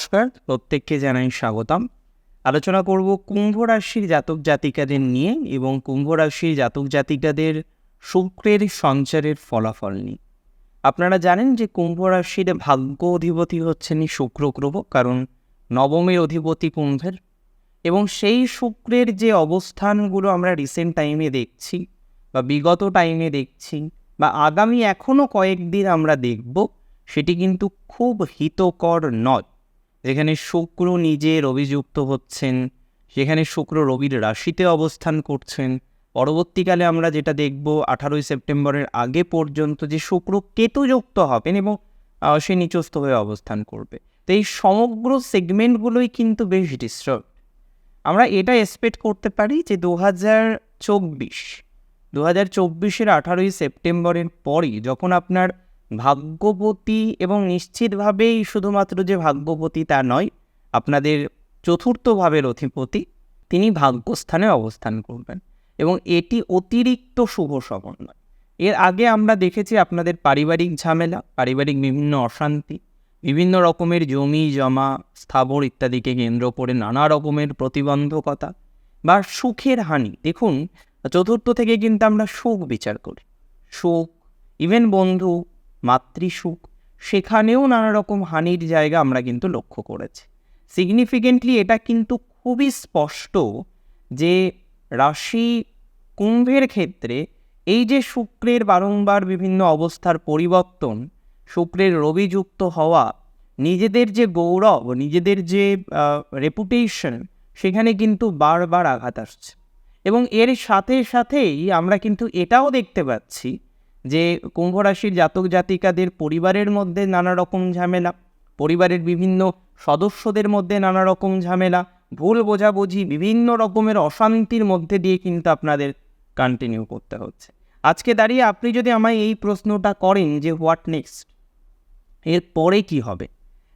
নমস্কার, প্রত্যেককে জানাই স্বাগতম। আলোচনা করব কুম্ভ রাশির জাতক জাতিকাদের নিয়ে এবং কুম্ভ রাশির জাতক জাতিকাদের শুক্রের সঞ্চারের ফলাফল নিয়ে। আপনারা জানেন যে কুম্ভ রাশির ভাগ্য অধিপতি হচ্ছেন শুক্র গ্রহ, কারণ নবমের অধিপতি কুম্ভের। এবং সেই শুক্রের যে অবস্থানগুলো আমরা রিসেন্ট টাইমে দেখছি বা বিগত টাইমে দেখছি বা আগামী এখনও কয়েকদিন আমরা দেখব, সেটি কিন্তু খুব হিতকর নয়। যেখানে শুক্র নিজে রবিযুক্ত হচ্ছেন সেখানে শুক্র রবির রাশিতে অবস্থান করছেন। পরবর্তীকালে আমরা যেটা দেখব আঠারোই সেপ্টেম্বরের আগে পর্যন্ত যে শুক্র কেতুযুক্ত হবেন এবং সে নিচস্থ হয়ে অবস্থান করবে। তো এই সমগ্র সেগমেন্টগুলোই কিন্তু বেশ ডিস্টার্ব আমরা এটা এক্সপেক্ট করতে পারি যে দু হাজার চব্বিশ দু হাজার চব্বিশের আঠারোই সেপ্টেম্বরের পরই যখন আপনার ভাগ্যবতী এবং নিশ্চিতভাবেই শুধুমাত্র যে ভাগ্যবতী তা নয়, আপনাদের চতুর্থ ভাবের অধিপতি তিনি ভাগ্যস্থানে অবস্থান করবেন এবং এটি অতিরিক্ত শুভ সমন্বয়। এর আগে আমরা দেখেছি আপনাদের পারিবারিক ঝামেলা, পারিবারিক বিভিন্ন অশান্তি, বিভিন্ন রকমের জমি, জমা, স্থাবর ইত্যাদিকে কেন্দ্র করে নানা রকমের প্রতিবন্ধকতা বা সুখের হানি। দেখুন, চতুর্থ থেকে কিন্তু আমরা সুখ বিচার করি। সুখ ইভেন বন্ধু মাতৃসুখ। সেখানেও নানা রকম হানির জায়গা আমরা কিন্তু লক্ষ্য করেছি। সিগনিফিকেন্টলি এটা কিন্তু খুবই স্পষ্ট যে রাশি কুম্ভের ক্ষেত্রে এই যে শুক্রের বারংবার বিভিন্ন অবস্থার পরিবর্তন, শুক্রের রবিযুক্ত হওয়া, নিজেদের যে গৌরব, নিজেদের যে রেপুটেশন সেখানে কিন্তু বারবার আঘাত আসছে। এবং এর সাথে সাথেই আমরা কিন্তু এটাও দেখতে পাচ্ছি যে কুম্ভ রাশির জাতক জাতিকাদের পরিবারের মধ্যে নানা রকম ঝামেলা, পরিবারের বিভিন্ন সদস্যদের মধ্যে নানা রকম ঝামেলা, ভুল বোঝাবুঝি, বিভিন্ন রকমের অশান্তির মধ্যে দিয়ে কিন্তু আপনাদের কন্টিনিউ করতে হচ্ছে। আজকে দাঁড়িয়ে আপনি যদি আমায় এই প্রশ্নটা করেন যে হোয়াট নেক্সট এর পরে কি হবে?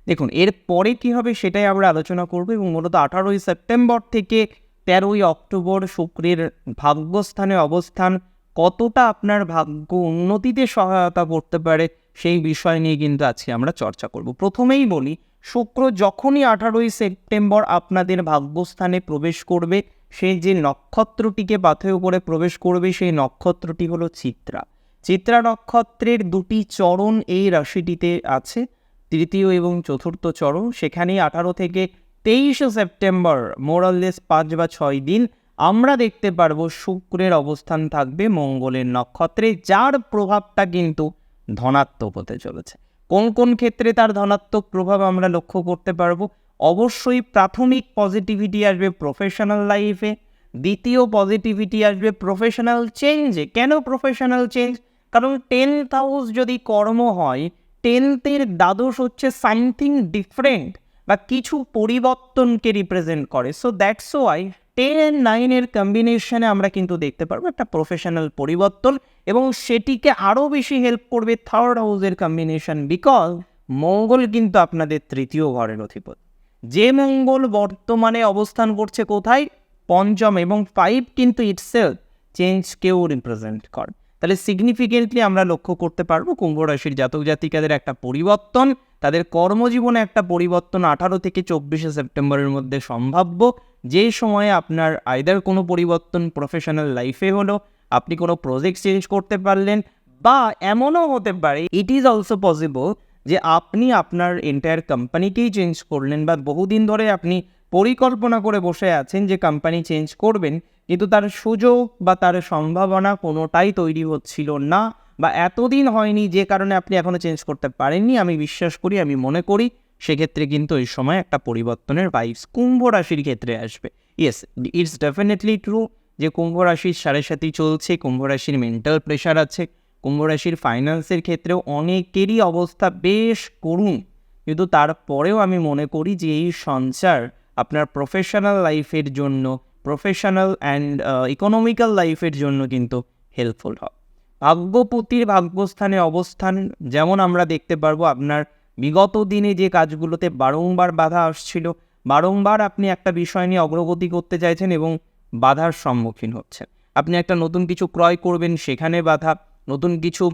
দেখুন, এর পরে কি হবে সেটাই আমরা আলোচনা করব এবং মূলত আঠারোই সেপ্টেম্বর থেকে তেরোই অক্টোবর শুক্রের ভাগ্যস্থানে অবস্থান কতটা আপনার ভাগ্য উন্নতিতে সহায়তা করতে পারে সেই বিষয় নিয়ে কিন্তু আজকে আমরা চর্চা করব। প্রথমেই বলি, শুক্র যখনই আঠারোই সেপ্টেম্বর আপনাদের ভাগ্যস্থানে প্রবেশ করবে, সেই যে নক্ষত্রটিকে পাথেয় করে প্রবেশ করবে, সেই নক্ষত্রটি হলো চিত্রা। চিত্রা নক্ষত্রের দুটি চরণ এই রাশিটিতে আছে, তৃতীয় এবং চতুর্থ চরণ। সেখানেই আঠারো থেকে তেইশে সেপ্টেম্বর মোরাললেস পাঁচ বা ছয় দিন আমরা দেখতে পারব শুক্রের অবস্থান থাকবে মঙ্গলের নক্ষত্রে, যার প্রভাবটা কিন্তু ধনাত্মক হতে চলেছে। কোন কোন ক্ষেত্রে তার ধনাত্মক প্রভাব আমরা লক্ষ্য করতে পারব? অবশ্যই প্রাথমিক পজিটিভিটি আসবে প্রফেশনাল লাইফে দ্বিতীয় পজিটিভিটি আসবে প্রফেশনাল চেঞ্জে কেন প্রফেশনাল চেঞ্জ কারণ টেন্থ হাউস যদি কর্ম হয় টেন্থের দ্বাদশ হচ্ছে সামথিং ডিফারেন্ট বা কিছু পরিবর্তনকে রিপ্রেজেন্ট করে। So that's why ten and নাইনের কম্বিনেশনে আমরা কিন্তু দেখতে পারব একটা প্রফেশনাল পরিবর্তন এবং সেটিকে আরও বেশি হেল্প করবে থার্ড হাউসের কম্বিনেশন বিকজ মঙ্গল কিন্তু আপনাদের তৃতীয় ঘরের অধিপতি। যে মঙ্গল বর্তমানে অবস্থান করছে কোথায়? পঞ্চম এবং ফাইভ কিন্তু ইটসেলফ চেঞ্জকেও রিপ্রেজেন্ট করে। তাহলে সিগনিফিকেন্টলি আমরা লক্ষ্য করতে পারব কুম্ভ রাশির জাতক জাতিকাদের একটা পরিবর্তন, তাদের কর্মজীবনে একটা পরিবর্তন আঠারো থেকে চব্বিশে সেপ্টেম্বরের মধ্যে সম্ভাব্য। যে সময়ে আপনার আইদার কোনো পরিবর্তন প্রফেশনাল লাইফে হলো, আপনি কোনো প্রজেক্ট চেঞ্জ করতে পারলেন, বা এমনও হতে পারে ইট ইজ অলসো পসিবল যে আপনি আপনার এন্টায়ার কোম্পানিকেই চেঞ্জ করলেন বা বহুদিন ধরে আপনি পরিকল্পনা করে বসে আছেন যে কোম্পানি চেঞ্জ করবেন, কিন্তু তার সুযোগ বা তার সম্ভাবনা কোনোটাই তৈরি হচ্ছিল না বা এতদিন হয়নি যে কারণে আপনি এখনও চেঞ্জ করতে পারেননি। আমি বিশ্বাস করি, আমি মনে করি সেক্ষেত্রে কিন্তু এই সময় একটা পরিবর্তনের ভাইবস কুম্ভ রাশির ক্ষেত্রে আসবে। ইয়েস ইটস ডেফিনেটলি ট্রু যে কুম্ভ রাশির সাড়ে সাথে চলছে, কুম্ভ রাশির মেন্টাল প্রেশার আছে, কুম্ভ রাশির ফাইন্যান্সের ক্ষেত্রেও অনেকেরই অবস্থা বেশ করুণ। কিন্তু তারপরেও আমি মনে করি যে এই সঞ্চার আপনার প্রফেশনাল লাইফের জন্য প্রফেশনাল অ্যান্ড ইকোনমিক্যাল লাইফের জন্য কিন্তু হেল্পফুল হয়। ভাগ্যপতির ভাগ্যস্থানে অবস্থান, যেমন আমরা দেখতে পারব আপনার বিগত দিনে যে কাজগুলোতে বারংবার বাধা আসছিল, বারংবার আপনি একটা বিষয় নিয়ে অগ্রগতি করতে চাইছেন এবং বাধার সম্মুখীন হচ্ছেন। আপনি একটা নতুন কিছু ক্রয় করবেন, সেখানে বাধা, নতুন কিছু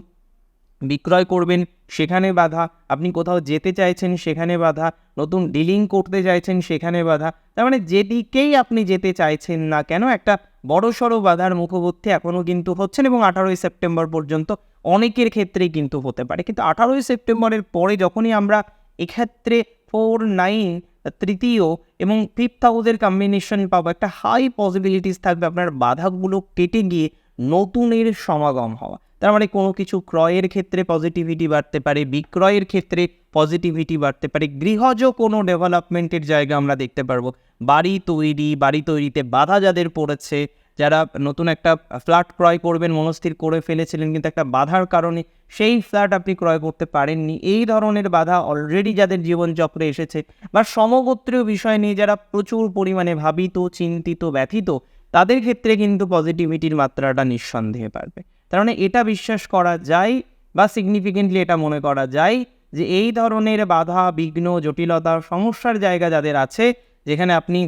বিক্রয় করবেন, সেখানে বাধা। আপনি কোথাও যেতে চাইছেন, সেখানে বাধা। নতুন ডিলিং করতে চাইছেন, সেখানে বাধা। তার মানে যেদিকেই আপনি যেতে চাইছেন না কেন, একটা বড় সড়ো বাধার মুখবর্তী এখনও কিন্তু হচ্ছেন এবং আঠারোই সেপ্টেম্বর পর্যন্ত অনেকের ক্ষেত্রেই কিন্তু হতে পারে। কিন্তু আঠারোই সেপ্টেম্বরের পরে যখনই আমরা এক্ষেত্রে ফোর, নাইন, তৃতীয় এবং ফিফথ হাউসের কম্বিনেশন পাবো, একটা হাই পসিবিলিটিস থাকবে। আপনার বাধাগুলো কেটে গিয়ে নতুনের সমাগম হওয়া। তার মানে কোনো কিছু ক্রয়ের ক্ষেত্রে পজিটিভিটি বাড়তে পারে, বিক্রয়ের ক্ষেত্রে পজিটিভিটি বাড়তে পারে। গৃহজ কোনো ডেভেলপমেন্টের জায়গা আমরা দেখতে পারব। বাড়ি তৈরি, বাড়ি তৈরিতে বাধা যাদের পড়েছে, যারা নতুন একটা ফ্ল্যাট ক্রয় করবেন, মনস্থির করে ফেলেছিলেন, কিন্তু একটা বাধার কারণে সেই ফ্ল্যাট আপনি ক্রয় করতে পারেননি। এই ধরনের বাধা অলরেডি যাদের জীবনচক্রে এসেছে, বা সমগোত্রীয় বিষয় নিয়ে যারা প্রচুর পরিমাণে ভাবিত, চিন্তিত, ব্যথিত তাদের ক্ষেত্রে কিন্তু পজিটিভিটির মাত্রাটা নিঃসন্দেহে পারবে তার মানে এটা বিশ্বাস করা যায় বা সিগনিফিকেন্টলি এটা মনে করা যায় যে এই ধরনের বাধা, বিঘ্ন, জটিলতা, সমস্যার জায়গা যাদের আছে, যেখানে আপনি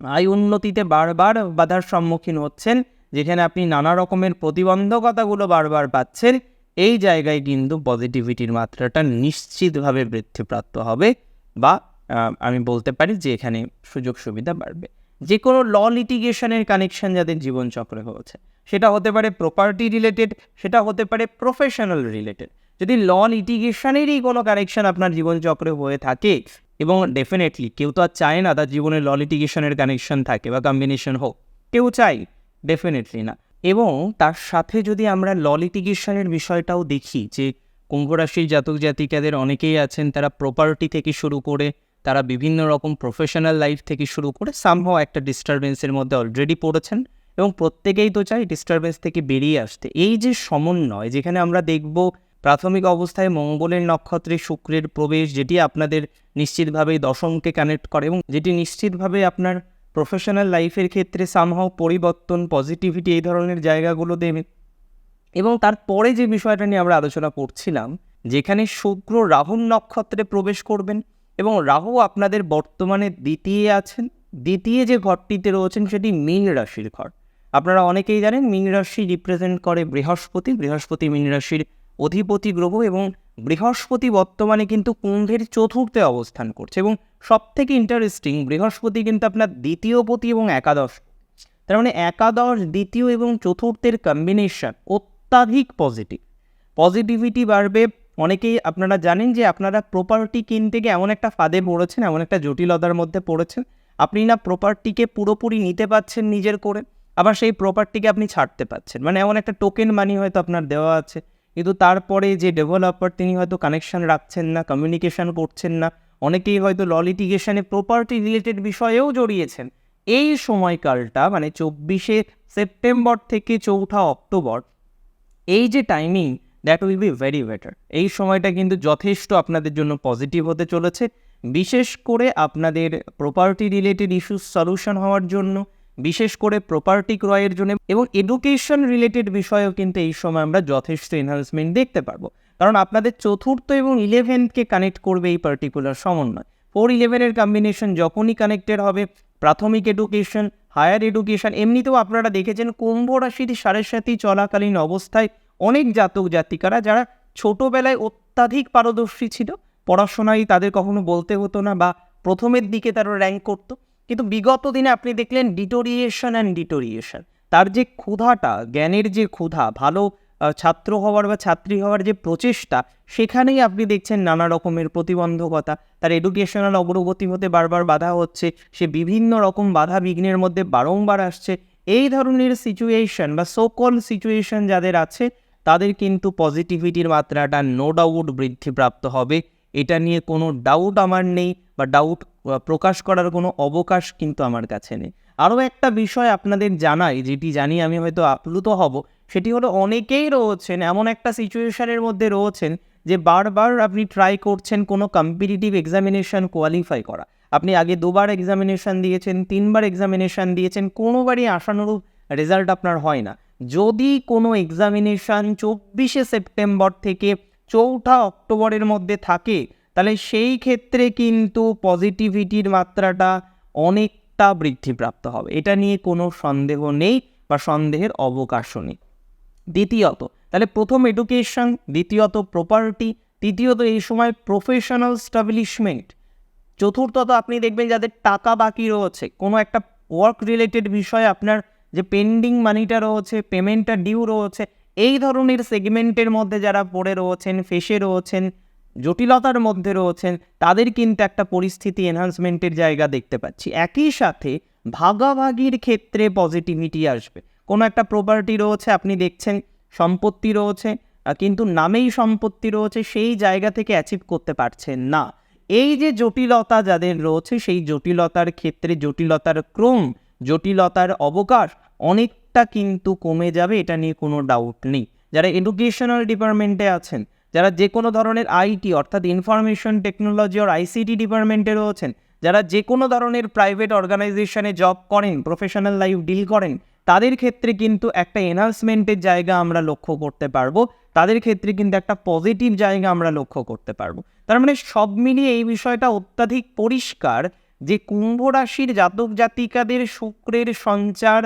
আয় উন্নতিতে বারবার বাধার সম্মুখীন হচ্ছেন, যেখানে আপনি নানা রকমের প্রতিবন্ধকতাগুলো বারবার পাচ্ছেন, এই জায়গায় কিন্তু পজিটিভিটির মাত্রাটা নিশ্চিতভাবে বৃদ্ধিপ্রাপ্ত হবে বা আমি বলতে পারি যে এখানে সুযোগ সুবিধা বাড়বে। যে কোনো ল লিটিগেশনের কানেকশন যাদের জীবনচক্রে হয়েছে। সেটা হতে পারে প্রপার্টি রিলেটেড সেটা হতে পারে প্রফেশনাল রিলেটেড যদি ল লিটিগেশনেরই কোনো কানেকশন আপনার জীবনচক্রে হয়ে থাকে, এবং ডেফিনেটলি কেউ তো আর চায় না তার জীবনে ল লিটিগেশনের কানেকশন থাকে বা কম্বিনেশন হোক, কেউ চাই ডেফিনেটলি না। এবং তার সাথে যদি আমরা ল লিটিগেশনের বিষয়টাও দেখি যে কুম্ভ রাশির জাতক জাতিকাদের অনেকেই আছেন, তারা প্রপার্টি থেকে শুরু করে তারা বিভিন্ন রকম প্রফেশনাল লাইফ থেকে শুরু করে সামহাও একটা ডিস্টারবেন্সের মধ্যে অলরেডি পড়েছেন এবং প্রত্যেকেই তো চাই ডিস্টারবেন্স থেকে বেরিয়ে আসতে। এই যে সমন্বয়, যেখানে আমরা দেখব প্রাথমিক অবস্থায় মঙ্গলের নক্ষত্রে শুক্রের প্রবেশ, যেটি আপনাদের নিশ্চিতভাবেই দশমকে কানেক্ট করে এবং যেটি নিশ্চিতভাবে আপনার প্রফেশনাল লাইফের ক্ষেত্রে সামহাও পরিবর্তন পজিটিভিটি এই ধরনের জায়গাগুলো দেবে। এবং তারপরে যে বিষয়টা নিয়ে আমরা আলোচনা করছিলাম, যেখানে শুক্র রাহুর নক্ষত্রে প্রবেশ করবেন এবং রাহু আপনাদের বর্তমানে দ্বিতীয় আছেন। দ্বিতীয় যে ঘরটিতে রয়েছেন সেটি মীন রাশির ঘর। আপনারা অনেকেই জানেন মীন রাশি রিপ্রেজেন্ট করে বৃহস্পতি। বৃহস্পতি মীন রাশির অধিপতি গ্রহ এবং বৃহস্পতি বর্তমানে কিন্তু কুম্ভের চতুর্থে অবস্থান করছে এবং সব থেকে ইন্টারেস্টিং বৃহস্পতি কিন্তু আপনার দ্বিতীয় পতি এবং একাদশ। তার মানে একাদশ, দ্বিতীয় এবং চতুর্থের কম্বিনেশন অত্যাধিক পজিটিভ পজিটিভিটি বাড়বে অনেকেই আপনারা জানেন যে আপনারা প্রপার্টি কিনতে গিয়ে এমন একটা ফাঁদে পড়েছেন, এমন একটা জটিলতার মধ্যে পড়েছেন। আপনি না প্রপার্টিকে পুরোপুরি নিতে পাচ্ছেন নিজের করে, আবার সেই প্রপার্টিকে আপনি ছাড়তে পাচ্ছেন। মানে এমন একটা টোকেন মানি হয়তো আপনার দেওয়া আছে, কিন্তু তারপরে যে ডেভেলপার তিনি হয়তো কানেকশন রাখছেন না কমিউনিকেশন করছেন না, অনেকেই হয়তো ল লিটিগেশনে প্রপার্টি রিলেটেড বিষয়েও জড়িয়েছেন। এই সময়কালটা মানে চব্বিশে সেপ্টেম্বর থেকে চৌঠা অক্টোবর, এই যে timing that will be very better এই সময়টা কিন্তু যথেষ্ট আপনাদের জন্য পজিটিভ হতে চলেছে। বিশেষ করে আপনাদের প্রপার্টি রিলেটেড ইস্যুস সলিউশন হওয়ার জন্য, বিশেষ করে প্রপার্টি ক্রয়ের জন্য এবং এডুকেশন রিলেটেড বিষয়েও কিন্তু এই সময় আমরা যথেষ্ট এনহান্সমেন্ট দেখতে পারব। কারণ আপনাদের চতুর্থ এবং ইলেভেনকে কানেক্ট করবে এই পার্টিকুলার সমন্বয়। ফোর ইলেভেনের কম্বিনেশন যখনই কানেক্টেড হবে, প্রাথমিক এডুকেশন হায়ার এডুকেশন এমনিতেও আপনারা দেখেছেন কুম্ভ রাশির সাড়ে সাথী চলাকালীন অবস্থায় অনেক জাতক জাতিকারা যারা ছোটোবেলায় অত্যাধিক পারদর্শী ছিল, পড়াশোনায় তাদের কখনো বলতে হতো না বা প্রথমের দিকে তারা র্যাঙ্ক করতো। কিন্তু বিগত দিনে আপনি দেখলেন ডিটোরিয়েশন অ্যান্ড ডিটোরিয়েশন তার যে ক্ষুধাটা, জ্ঞানের যে ক্ষুধা, ভালো ছাত্র হওয়ার বা ছাত্রী হওয়ার যে প্রচেষ্টা, সেখানেই আপনি দেখছেন নানা রকমের প্রতিবন্ধকতা। তার এডুকেশনাল অগ্রগতি হতে বারবার বাধা হচ্ছে, সে বিভিন্ন রকম বাধা বিঘ্নের মধ্যে বারংবার আসছে। এই ধরনের সিচুয়েশন বা সোকল সিচুয়েশন যাদের আছে তাদের কিন্তু পজিটিভিটির মাত্রাটা নো ডাউট বৃদ্ধিপ্রাপ্ত হবে। এটা নিয়ে কোনো ডাউট আমার নেই বা ডাউট প্রকাশ করার কোনো অবকাশ কিন্তু আমার কাছে নেই। আরও একটা বিষয় আপনাদের জানাই, যেটি জানি আমি হয়তো আপ্লুত হব, সেটি হলো অনেকেই রয়েছেন, এমন একটা সিচুয়েশানের মধ্যে রয়েছেন যে বারবার আপনি ট্রাই করছেন কোনো কম্পিটিটিভ এক্সামিনেশন কোয়ালিফাই করা। আপনি আগে দুবার এক্সামিনেশন দিয়েছেন, তিনবার এক্সামিনেশন দিয়েছেন, কোনোবারই আশানুরূপ রেজাল্ট আপনার হয় না। যদি কোনো এক্সামিনেশান চব্বিশে সেপ্টেম্বর থেকে চৌঠা অক্টোবরের মধ্যে থাকে, তাহলে সেই ক্ষেত্রে কিন্তু পজিটিভিটির মাত্রাটা অনেকটা বৃদ্ধিপ্রাপ্ত হবে। এটা নিয়ে কোনো সন্দেহ নেই বা সন্দেহের অবকাশও নেই। দ্বিতীয়ত, তাহলে প্রথম এডুকেশন দ্বিতীয়ত প্রপার্টি তৃতীয়ত এই সময় প্রফেশনাল স্টাবলিশমেন্ট চতুর্থত আপনি দেখবেন যাদের টাকা বাকি রয়েছে, কোনো একটা ওয়ার্ক রিলেটেড বিষয়ে আপনার যে পেন্ডিং মানিটা রয়েছে পেমেন্টটা ডিউ রয়েছে, এই ধরনের সেগমেন্টের মধ্যে যারা পড়ে রয়েছেন, ফেসে রয়েছেন, জটিলতার মধ্যে রয়েছেন, তাদের কিন্তু একটা পরিস্থিতি এনহান্সমেন্টের জায়গা দেখতে পাচ্ছি। একই সাথে ভাগাভাগির ক্ষেত্রে পজিটিভিটি আসবে। কোনো একটা প্রপার্টি রয়েছে, আপনি দেখছেন সম্পত্তি রয়েছে কিন্তু নামেই সম্পত্তি রয়েছে, সেই জায়গা থেকে অ্যাচিভ করতে পারছেন না। এই যে জটিলতা যাদের রয়েছে, সেই জটিলতার ক্ষেত্রে জটিলতার ক্রম, জটিলতার অবকাশ অনেকটা কিন্তু কমে যাবে, এটা নিয়ে কোনো ডাউট নেই। যারা এডুকেশনাল ডিপার্টমেন্টে আছেন, যারা যে কোনো ধরনের আইটি অর্থাৎ ইনফরমেশন টেকনোলজি আর আইসিটি ডিপার্টমেন্টে রয়েছেন, যারা যে কোনো ধরনের প্রাইভেট অর্গানাইজেশনে জব করেন প্রফেশনাল লাইফ ডিল করেন, তাদের ক্ষেত্রে কিন্তু একটা এনহান্সমেন্টের জায়গা আমরা লক্ষ্য করতে পারব। তাদের ক্ষেত্রে কিন্তু একটা পজিটিভ জায়গা আমরা লক্ষ্য করতে পারব। তার মানে সব মিলিয়ে এই বিষয়টা অত্যাধিক পরিষ্কার যে কুম্ভ রাশির জাতক জাতিকাদের শুক্রের সঞ্চার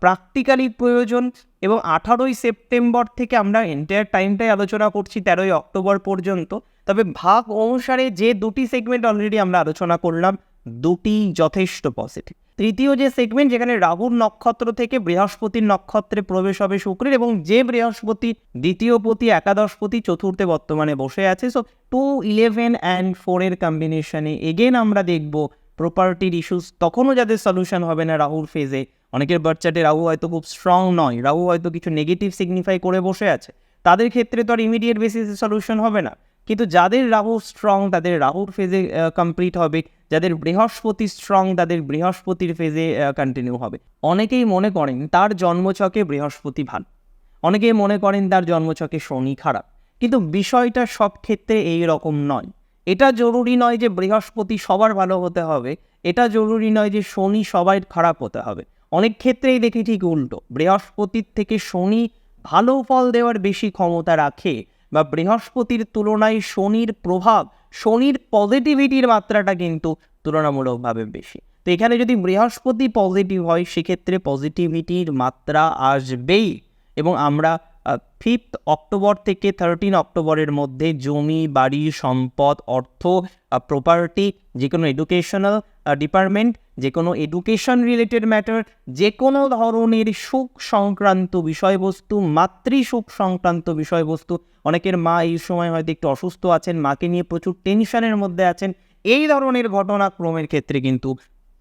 প্র্যাকটিক্যালি প্রয়োজন এবং আঠারোই সেপ্টেম্বর থেকে আমরা এন্টায়ার টাইমটাই আলোচনা করছি তেরোই অক্টোবর পর্যন্ত। তবে ভাগ অনুসারে যে দুটি সেগমেন্ট অলরেডি আমরা আলোচনা করলাম, দুটি যথেষ্ট পজিটিভ তৃতীয় যে সেগমেন্ট যেখানে রাহুর নক্ষত্র থেকে বৃহস্পতির নক্ষত্রে প্রবেশ হবে শুক্রের এবং যে বৃহস্পতি দ্বিতীয় পতি একাদশপতি চতুর্থে বর্তমানে বসে আছে। সো টু ইলেভেন অ্যান্ড ফোরের কম্বিনেশনে এগেন আমরা দেখব প্রপার্টির ইস্যুস তখনও যাদের সলিউশন হবে না রাহুর ফেজে অনেকের বাচ্চাটে রাহু হয়তো খুব স্ট্রং নয়, রাহু হয়তো কিছু নেগেটিভ সিগনিফাই করে বসে আছে। তাদের ক্ষেত্রে তো আর ইমিডিয়েট বেসিসে সলিউশন হবে না। কিন্তু যাদের রাহু স্ট্রং তাদের রাহুর ফেজে কমপ্লিট হবে। যাদের বৃহস্পতি স্ট্রং তাদের বৃহস্পতির ফেজে কন্টিনিউ হবে। অনেকেই মনে করেন তার জন্মছকে বৃহস্পতি ভালো। অনেকেই মনে করেন তার জন্মছকে শনি খারাপ। কিন্তু বিষয়টা সব ক্ষেত্রে এই রকম নয়। এটা জরুরি নয় যে বৃহস্পতি সবার ভালো হতে হবে। এটা জরুরি নয় যে শনি সবার খারাপ হতে হবে। অনেক ক্ষেত্রেই দেখি ঠিক উল্টো। বৃহস্পতির থেকে শনি ভালো ফল দেওয়ার বেশি ক্ষমতা রাখে বা বৃহস্পতির তুলনায় শনির প্রভাব, শনির পজিটিভিটির মাত্রাটা কিন্তু তুলনামূলকভাবে বেশি। তো এখানে যদি বৃহস্পতি পজিটিভ হয়, সেক্ষেত্রে পজিটিভিটির মাত্রা আসবেই এবং আমরা ফিফথ অক্টোবর থেকে থার্টিন অক্টোবরের মধ্যে জমি, বাড়ি, সম্পদ, অর্থ প্রপার্টি যে কোনো এডুকেশনাল ডিপার্টমেন্ট যে কোনো এডুকেশন রিলেটেড ম্যাটার যে কোনো ধরনের সুখ সংক্রান্ত বিষয়বস্তু, মাতৃ সুখ সংক্রান্ত বিষয়বস্তু। অনেকের মা এই সময় হয়তো একটু অসুস্থ আছেন, মাকে নিয়ে প্রচুর টেনশনের মধ্যে আছেন। এই ধরনের ঘটনাক্রমের ক্ষেত্রে কিন্তু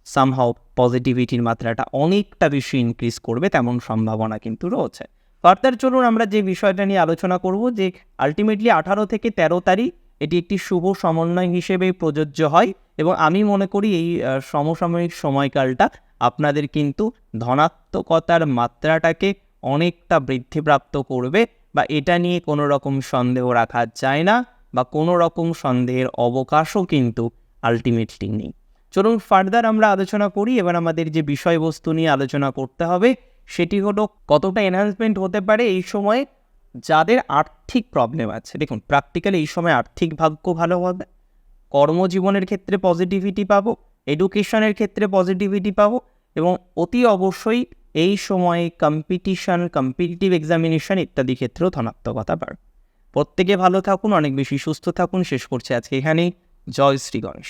সামহাও পজিটিভিটির মাত্রাটা অনেকটা বেশি ইনক্রিজ করবে, তেমন সম্ভাবনা কিন্তু রয়েছে। ফার্দার চলুন আমরা যে বিষয়টা নিয়ে আলোচনা করব, যে আলটিমেটলি আঠারো থেকে তেরো তারিখ এটি একটি শুভ সমন্বয় হিসেবে প্রযোজ্য হয় এবং আমি মনে করি এই সমসাময়িক সময়কালটা আপনাদের কিন্তু ধনাত্মকতার মাত্রাটাকে অনেকটা বৃদ্ধিপ্রাপ্ত করবে বা এটা নিয়ে কোনো রকম সন্দেহ রাখা যায় না বা কোনো রকম সন্দেহের অবকাশও কিন্তু আলটিমেটলি নেই। চলুন ফার্দার আমরা আলোচনা করি, এবার আমাদের যে বিষয়বস্তু নিয়ে আলোচনা করতে হবে সেটি হলো কতটা এনহান্সমেন্ট হতে পারে এই সময়ে যাদের আর্থিক প্রবলেম আছে। দেখুন প্র্যাকটিক্যালি এই সময় আর্থিক ভাগ্য ভালো হবে। কর্মজীবনের ক্ষেত্রে পজিটিভিটি পাবো এডুকেশনের ক্ষেত্রে পজিটিভিটি পাবো এবং অতি অবশ্যই এই সময়ে কম্পিটিশন কম্পিটিটিভ এক্সামিনেশন ইত্যাদি ক্ষেত্রেও ধনাত্মকতা বাড়বে প্রত্যেকে ভালো থাকুন, অনেক বেশি সুস্থ থাকুন। শেষ করছে আজকে এখানেই। জয় শ্রী গণেশ।